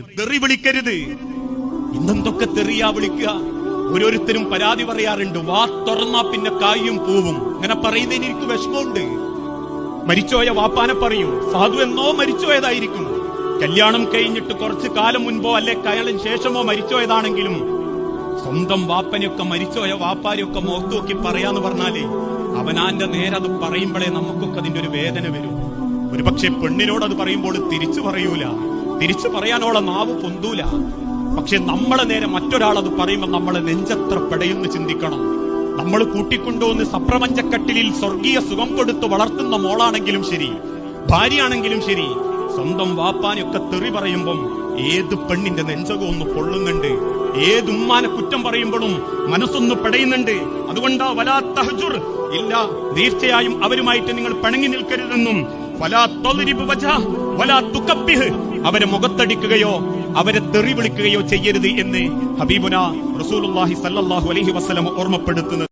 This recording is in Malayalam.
തെറി വിളിക്കരുത് ഇന്നെന്തൊക്കെ തെറിയാ വിളിക്കുക? ഓരോരുത്തരും പരാതി പറയാറുണ്ട്. വാ തുറന്നാ പിന്നെ കായും പൂവും. അങ്ങനെ പറയുന്നതിന് എനിക്ക് വിഷമമുണ്ട്. മരിച്ചോയ വാപ്പാനെ പറയൂ സാധു എന്നോ മരിച്ചോയതായിരിക്കും കല്യാണം കഴിഞ്ഞിട്ട് കുറച്ച് കാലം മുൻപോ അല്ലെ കയളിന് ശേഷമോ മരിച്ചോയതാണെങ്കിലും സ്വന്തം വാപ്പനെയൊക്കെ മരിച്ചോയ വാപ്പാരെയൊക്കെ നോക്കി പറയാന്ന് പറഞ്ഞാലേ അവനാന്റെ നേരെ അത് പറയുമ്പോഴേ നമുക്കൊക്കെ അതിന്റെ ഒരു വേദന വരും. ഒരുപക്ഷെ പെണ്ണിനോട് അത് പറയുമ്പോൾ തിരിച്ചു പറയൂല. തിരിച്ചു പറയാനോളെ നാവ് പൊന്തൂല. പക്ഷെ നമ്മളെ നേരെ മറ്റൊരാൾ അത് പറയുമ്പോൾ നമ്മളെ നെഞ്ചത്ര പെടയെന്ന് ചിന്തിക്കണം. നമ്മൾ കൂട്ടിക്കൊണ്ടുവന്ന് സപ്രപഞ്ചക്കട്ടിലിൽ സ്വർഗീയ സുഖം കൊടുത്ത് വളർത്തുന്ന മോളാണെങ്കിലും ശരി ഭാര്യയാണെങ്കിലും ശരി സ്വന്തം വാപ്പാനൊക്കെ തെറി പറയുമ്പം ഏത് പെണ്ണിന്റെ നെഞ്ചകം ഒന്ന് പൊള്ളുന്നുണ്ട്? ഏത് ഉമ്മാനെ കുറ്റം പറയുമ്പോഴും മനസ്സൊന്ന് പെടയുന്നുണ്ട്? അതുകൊണ്ടാ വലാ തഹജുർ. ഇല്ല തീർച്ചയായും അവരുമായിട്ട് നിങ്ങൾ പിണങ്ങി നിൽക്കരുതെന്നും വലാ തൊലിരിപ്പ് വലാ തുകബ്ബിഹ്. അവരെ മുഖത്തടിക്കുകയോ അവരെ തെറി വിളിക്കുകയോ ചെയ്യരുത് എന്ന് ഹബീബുന റസൂലുള്ളാഹി അലഹി അലൈഹി വസല്ലം ഓർമ്മപ്പെടുത്തുന്നത്.